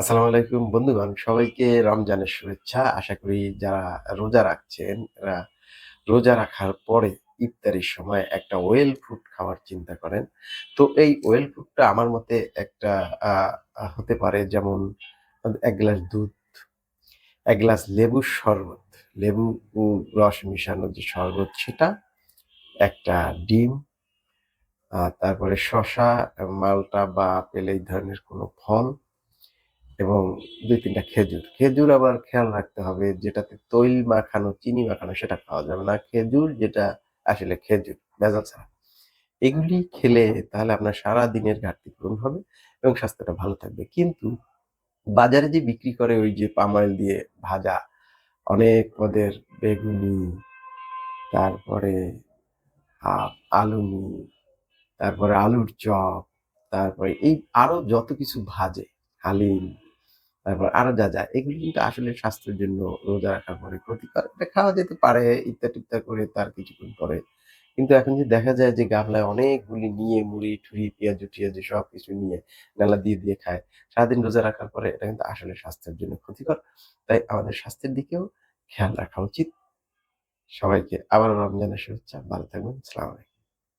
আসসালামু আলাইকুম বন্ধুগণ, সবাইকে রমজানের শুভেচ্ছা। আশা করি যারা রোজা রাখছেন, এরা রোজা রাখার পরে ইফতারির সময় একটা ওয়েল ফুড খাওয়ার চিন্তা করেন। তো এই ওয়েল ফুডটা আমার মতে একটা হতে পারে যেমন এক গ্লাস দুধ, এক গ্লাস লেবুর শরবত। লেবু রস মিশানো যে শরবত সেটা, একটা ডিম তারপরে শসা, মালটা বা আপেল এই ধরনের কোনো ফল এবং দুই তিনটা খেজুর। খেজুর আবার খেয়াল রাখতে হবে যেটাতে তৈল মাখানো, চিনি মাখানো সেটা খাওয়া যাবে না। খেজুর যেটা আসলে খেজুর, ভেজাল ছাড়া। এগুলি খেলে তাহলে আপনার সারা দিনের ঘাটতি পূরণ হবে এবং স্বাস্থ্যটা ভালো থাকবে। কিন্তু বাজারে যে বিক্রি করে ওই যে পাম অয়েল দিয়ে ভাজা, অনেক পদের বেগুনি, তারপরে আলুনি, তারপরে আলুর চপ, তারপরে এই আরও যত কিছু ভাজে, হালিম তারপর আরও যা যা, এগুলি কিন্তু আসলে স্বাস্থ্যের জন্য রোজা রাখার পরে ক্ষতিকর। খাওয়া যেতে পারে ইত্যা টিত্যা করে তার কিছুক্ষণ পরে। কিন্তু এখন যে দেখা যায় যে গামলায় অনেকগুলি নিয়ে মুড়ি টুড়ি পেঁয়াজ, টিয়াজু সব কিছু নিয়ে নালা দিয়ে দিয়ে খায়, সারাদিন রোজা রাখার পরে এটা কিন্তু আসলে স্বাস্থ্যের জন্য ক্ষতিকর। তাই আমাদের স্বাস্থ্যের দিকেও খেয়াল রাখা উচিত। সবাইকে আবার রমজানের শুভেচ্ছা। ভালো থাকবেন। সালাম আলাইকুম।